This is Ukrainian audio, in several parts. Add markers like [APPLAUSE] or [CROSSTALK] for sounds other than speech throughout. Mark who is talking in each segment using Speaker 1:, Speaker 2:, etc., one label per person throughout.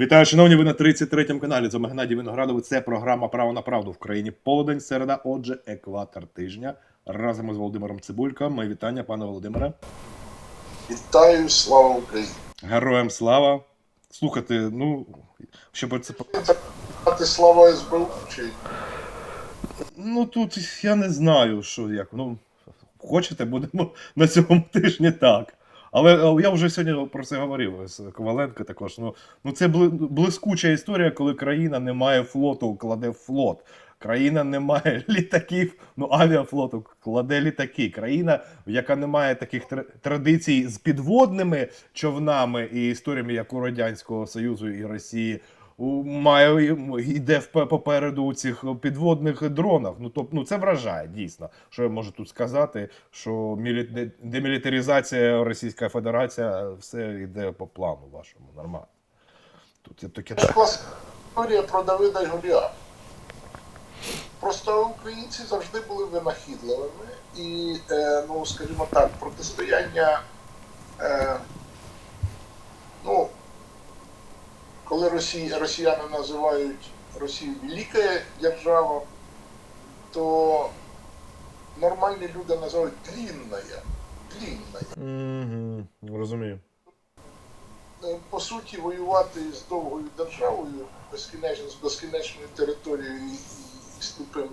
Speaker 1: Вітаю, шановні, ви на 33-му каналі. З вами Геннадій Виноградовий. Це програма Право на правду в країні. Полудень, середа, отже, екватор тижня. Разом із Володимиром Цибулько. Мої вітання, пане Володимире.
Speaker 2: Вітаю, слава Україні!
Speaker 1: Героям слава. Слухайте, ну, щоб це.
Speaker 2: Це слава СБУ чи
Speaker 1: Ну тут я не знаю, що як. Ну, хочете, будемо на цьому тижні так. Але е, я вже сьогодні про це говорив з Коваленко також. Ну, ну це бли- блискуча історія, коли країна не має флоту, кладе флот. Країна не має [LAUGHS] літаків, ну авіафлоту кладе літаки. Країна, яка не має таких тр- традицій з підводними човнами і історіями, як у Радянського Союзу і Росії, має йде попереду у цих підводних дронах. Ну тобто, ну це вражає дійсно. Що я можу тут сказати? Що мілі- де- демілітаризація Російська Федерація все йде по плану вашому нормально. Тут є таке.
Speaker 2: історія про Давида й Голіафа. Просто українці завжди були винахідливими і, е, ну, скажімо так, протистояння. Е, ну, коли Росії, росіяни називають Росію велика держава, то нормальні люди називають длінная. Длінная.
Speaker 1: Угу, розумію.
Speaker 2: Е, по суті воювати з довгою державою, безкінечно, з безкінечною територією і, і сліпим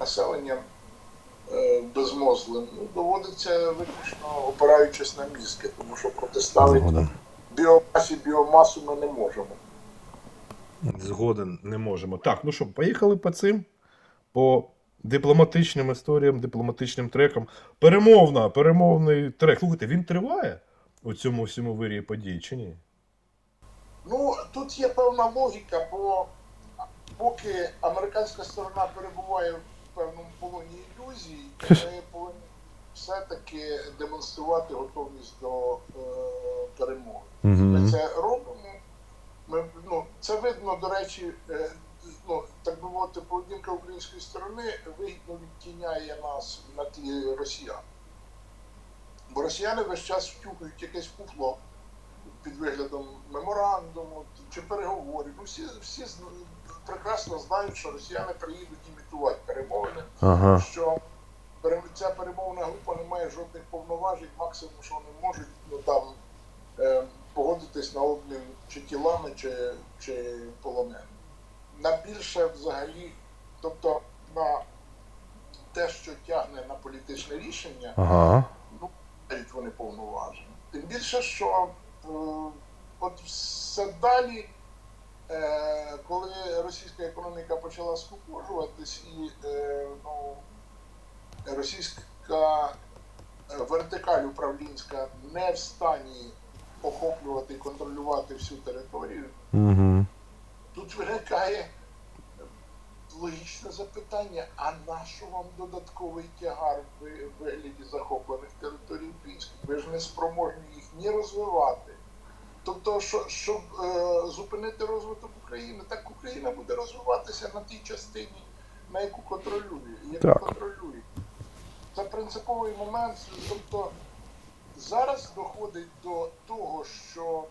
Speaker 2: населенням е, безмозлим, ну, доводиться виключно опираючись на мізки, тому що протиставити біомасі біомасу ми не можемо.
Speaker 1: Згоден не можемо. Так, ну що, поїхали по цим, по дипломатичним історіям, дипломатичним трекам. Перемовна, перемовний трек. Слухайте, він триває у цьому всьому вирії подій чи ні?
Speaker 2: Ну, тут є певна логіка, бо поки американська сторона перебуває в певному полоні ілюзій, [LAUGHS] ми повинні все-таки демонструвати готовність до е, перемоги. Ми це робимо. Ми, ну, це видно, до речі, е, ну, так би мовити, поведінка української сторони вигідно відтіняє нас на тлі росіян. Бо росіяни весь час втюхують якесь фуфло під виглядом меморандуму чи переговорів. Ну, всі, всі прекрасно знають, що росіяни приїдуть імітувати перемовини,
Speaker 1: Ага.
Speaker 2: що ця перемовна група не має жодних повноважень, максимум, що вони можуть ну, там, е, погодитись на обмін чи тілами, чи, чи полоненими. На більше взагалі, тобто на те, що тягне на політичне рішення,
Speaker 1: Ага.
Speaker 2: ну, мають вони повноваження. Тим більше, що е, от все далі, е, коли російська економіка почала скупожуватись і е, ну, російська е, вертикаль управлінська не в стані охоплювати і контролювати всю територію,
Speaker 1: Угу.
Speaker 2: тут виникає логічне запитання: а на що вам додатковий тягар в ви- вигляді захоплених територій українських? Ви ж не спроможні їх ні розвивати. Тобто, що, щоб е, зупинити розвиток України, так Україна буде розвиватися на тій частині, на яку контролює, яку контролює. Це принциповий момент. Тобто зараз доходить до того, що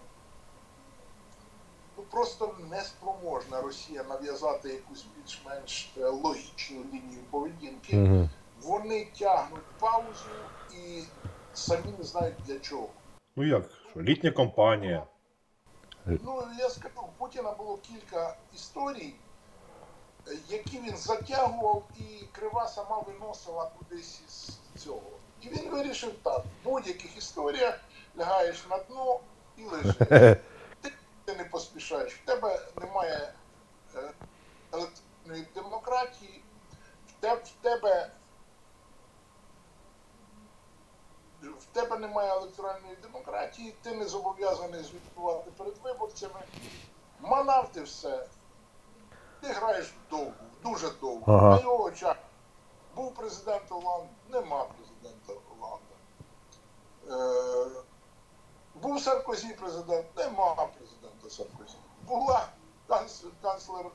Speaker 2: ну, просто неспроможна Росія нав'язати якусь більш-менш е, логічну лінію поведінки.
Speaker 1: Угу.
Speaker 2: Вони тягнуть паузу і самі не знають для чого.
Speaker 1: Ну як? Що, літня компанія.
Speaker 2: Ну, я скажу, у Путіна було кілька історій, які він затягував, і крива сама виносила кудись із цього. І він вирішив так: в будь-яких історіях лягаєш на дно і лежиш. [LAUGHS] Ти не поспішаєш, в тебе немає е, електронної демократії, в тебе, в тебе в тебе немає електронної демократії, ти не зобов'язаний звітувати перед виборцями. Манав ти все. Ти граєш довго, дуже довго.
Speaker 1: Ага.
Speaker 2: На його очах був президент Оланд, нема президента Оланда. Е, був Саркозі президент, нема президента Саркозі. Була канцлер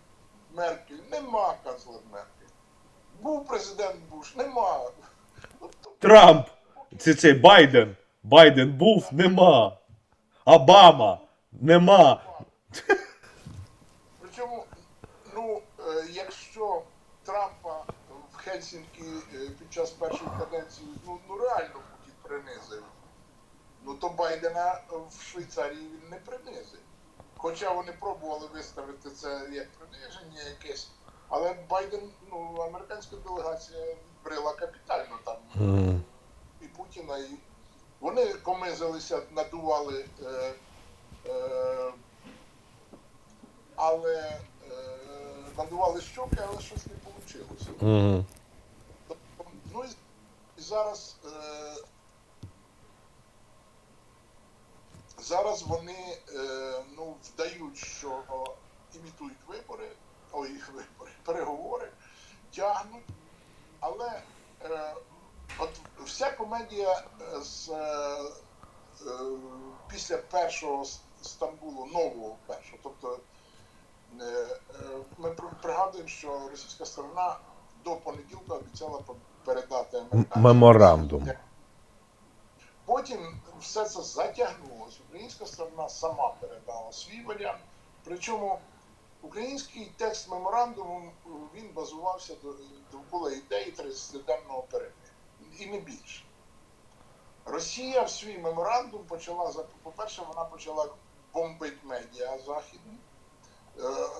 Speaker 2: Меркель, нема канцлер Меркель. Був президент Буш, нема.
Speaker 1: Трамп. Це це Байден. Байден був, нема. Обама, нема.
Speaker 2: Причому, ну, е, якщо Трамп е, під час першої каденції ну, ну реально Путін принизив. Ну то Байдена в Швейцарії він не принизив. Хоча вони пробували виставити це як приниження якесь, але Байден, ну, американська делегація відбрила капітально там
Speaker 3: Мгм.
Speaker 2: і Путіна, і вони комизилися, надували, е, е, але надували щоки, але щось не вийшло.
Speaker 3: Мгм.
Speaker 2: Ну і, зараз, е, зараз вони е, ну, вдають, що імітують вибори, ой, вибори, [LAUGHS] переговори, тягнуть, але е, от вся комедія е, з, е, е, після першого Стамбулу, нового першого, тобто ми пригадуємо, що російська сторона до понеділка обіцяла передати американцям.
Speaker 3: Меморандум.
Speaker 2: Потім все це затягнулося. Українська сторона сама передала свій варіант. Причому український текст меморандуму е, він базувався довкола ідеї 30-денного перемир'я. І не більше. Росія в свій меморандум почала по-перше, вона почала бомбити медіа західні, е,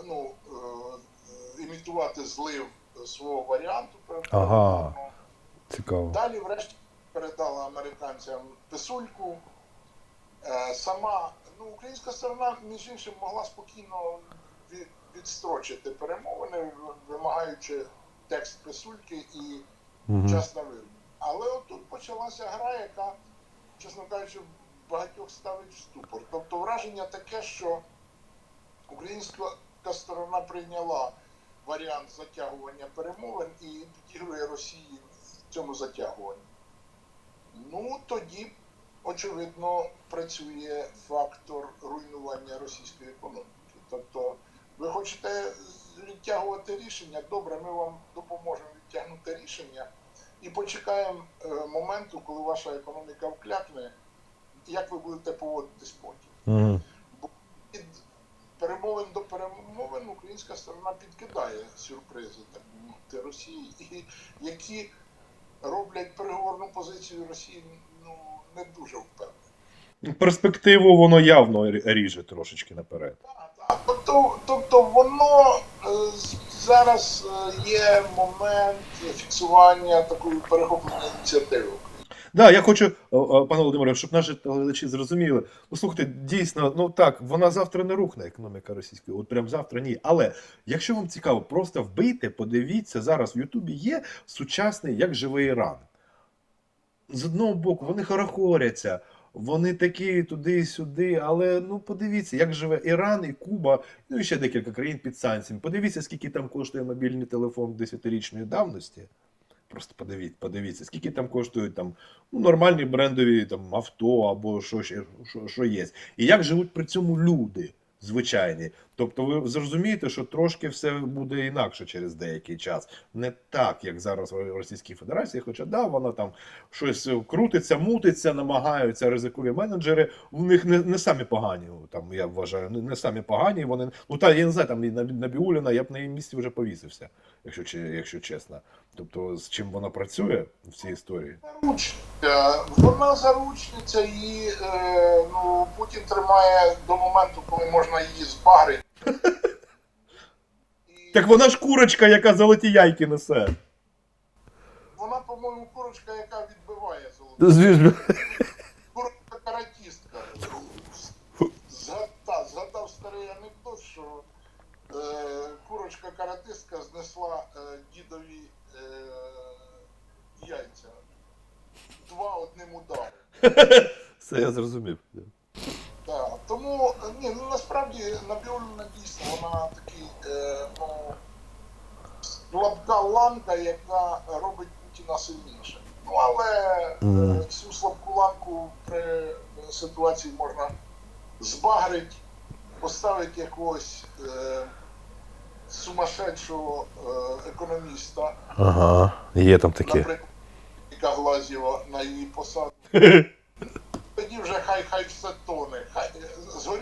Speaker 2: ну, е, імітувати злив свого варіанту
Speaker 3: Ага. Цікаво.
Speaker 2: Далі, врешті, передала американцям писульку. Е, сама ну, українська сторона, між іншим, могла спокійно відстрочити перемовини, вимагаючи текст писульки і
Speaker 3: Мгм.
Speaker 2: час на вибір. Але отут почалася гра, яка, чесно кажучи, багатьох ставить в ступор. Тобто враження таке, що українська сторона прийняла варіант затягування перемовин і підігрує Росії в цьому затягуванні. Ну тоді, очевидно, працює фактор руйнування російської економіки. Тобто, ви хочете відтягувати рішення, добре, ми вам допоможемо відтягнути рішення і почекаємо е, моменту, коли ваша економіка вклякне, як ви будете поводитись потім. Перемовин до перемовин українська сторона підкидає сюрпризи, так би мовити, Росії, і які роблять переговорну позицію Росії ну, не дуже впевнено.
Speaker 1: Перспективу воно явно ріже трошечки наперед.
Speaker 2: Тобто, тобто воно е, зараз е, є момент фіксування такої перехопленої ініціативи.
Speaker 1: Да, я хочу, пане Володимире, щоб наші глядачі зрозуміли. Ну слухайте, дійсно, ну так, вона завтра не рухне економіка російської, от прям завтра ні. Але якщо вам цікаво, просто вбийте, подивіться, зараз в Ютубі є сучасний як живий Іран. З одного боку, вони хорохоряться, вони такі туди-сюди, але ну подивіться, як живе Іран і Куба, ну і ще декілька країн під санкціями. Подивіться, скільки там коштує мобільний телефон 10-річної давності. Просто подивіться, подивіться, скільки там коштують там ну, нормальні брендові там авто або що, що, що є. І як живуть при цьому люди звичайні. Тобто ви зрозумієте, що трошки все буде інакше через деякий час. Не так, як зараз в Російській Федерації, хоча да, вона там щось крутиться, мутиться, намагаються ризикові менеджери. У них не, не самі погані. Там я вважаю, не, не самі погані. Вони ну та я не знаю, там на, на Біуліна я б на її місці вже повісився, якщо якщо чесно. Тобто, з чим вона працює в цій історії?
Speaker 2: Заручниця. Вона заручниця і е, ну, Путін тримає до моменту, коли можна її збагрити. І [LAUGHS]
Speaker 1: Так вона ж курочка, яка золоті яйки несе.
Speaker 2: Вона, по-моєму, курочка, яка відбиває золото.
Speaker 3: Звісно. [LAUGHS]
Speaker 2: Курочка каратістка. Згад- та, Згадав старий анекдот, що е, курочка каратистка знесла е, дідові е, яйця. Два одним ударом. [LAUGHS]
Speaker 3: Все я зрозумів.
Speaker 2: Так, тому ні, ну насправді Набіуліна дійсно вона такий е, ну, слабка ланка, яка робить Путіна сильнішим. Ну але е, цю слабку ланку при ситуації можна збагрити, поставити якогось е, сумасшедшого е, економіста,
Speaker 3: Ага, є там таке.
Speaker 2: наприклад, Глазєва на її посаду. [LAUGHS] Тоді вже хай хай все тоне. Хай згорі